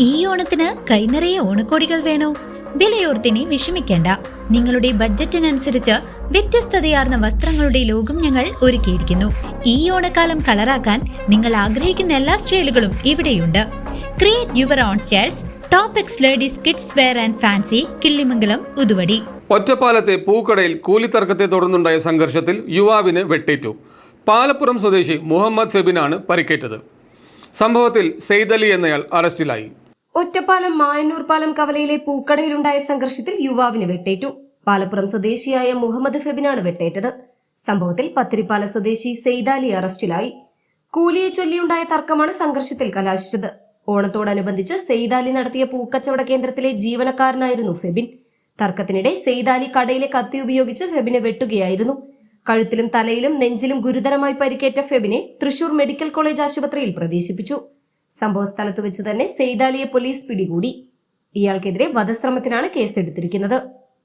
ഈ ഓണത്തിന് കൈനിറയെ ഓണക്കോടികൾ വേണോ? വിലയോർത്തിനി വിഷമിക്കേണ്ട. നിങ്ങളുടെ ബഡ്ജറ്റിനനുസരിച്ച് വ്യത്യസ്തതയാർന്ന വസ്ത്രങ്ങളുടെ ലോകം ഞങ്ങൾ ഒരുക്കിയിരിക്കുന്നു. ഈ ഓണക്കാലം കളറാക്കാൻ നിങ്ങൾ ആഗ്രഹിക്കുന്ന എല്ലാ സ്റ്റൈലുകളും ഇവിടെയുണ്ട്. Create your own styles top X ladies kids wear and fancy Killimangalam Uthuvadi. ഒറ്റപ്പാലത്തെ പൂക്കടയിൽ കൂലിത്തർക്കത്തെ തുടർന്നുണ്ടായ സംഘർഷത്തിൽ യുവാവിന് വെട്ടേറ്റു പാലപ്പുറം സ്വദേശി മുഹമ്മദ് ഫെബിനാണ് പരിക്കേറ്റത്. സംഭവത്തിൽ സെയ്ദലി എന്നയാൾ അറസ്റ്റിലായി. ഒറ്റപ്പാലം മായന്നൂർ പാലം കവലയിലെ പൂക്കടയിലുണ്ടായ സംഘർഷത്തിൽ യുവാവിന് വെട്ടേറ്റു. പാലപ്പുറം സ്വദേശിയായ മുഹമ്മദ് ഫെബിനാണ് വെട്ടേറ്റത്. സംഭവത്തിൽ പത്തിരിപ്പാല സ്വദേശി സെയ്താലി അറസ്റ്റിലായി. കൂലിയെ ചൊല്ലിയുണ്ടായ തർക്കമാണ് സംഘർഷത്തിൽ കലാശിച്ചത്. ഓണത്തോടനുബന്ധിച്ച് സെയ്താലി നടത്തിയ പൂക്കച്ചവട കേന്ദ്രത്തിലെ ജീവനക്കാരനായിരുന്നു ഫെബിൻ. തർക്കത്തിനിടെ സെയ്താലി കടയിലെ കത്തി ഉപയോഗിച്ച് ഫെബിനെ വെട്ടുകയായിരുന്നു. കഴുത്തിലും തലയിലും നെഞ്ചിലും ഗുരുതരമായി പരിക്കേറ്റ ഫെബിനെ തൃശൂർ മെഡിക്കൽ കോളേജ് ആശുപത്രിയിൽ പ്രവേശിപ്പിച്ചു. സംഭവ സ്ഥലത്ത് വെച്ച് തന്നെ സെയ്താലിയെ പോലീസ് പിടികൂടി. ഇയാൾക്കെതിരെ വധശ്രമത്തിനാണ് കേസെടുത്തിരിക്കുന്നത്.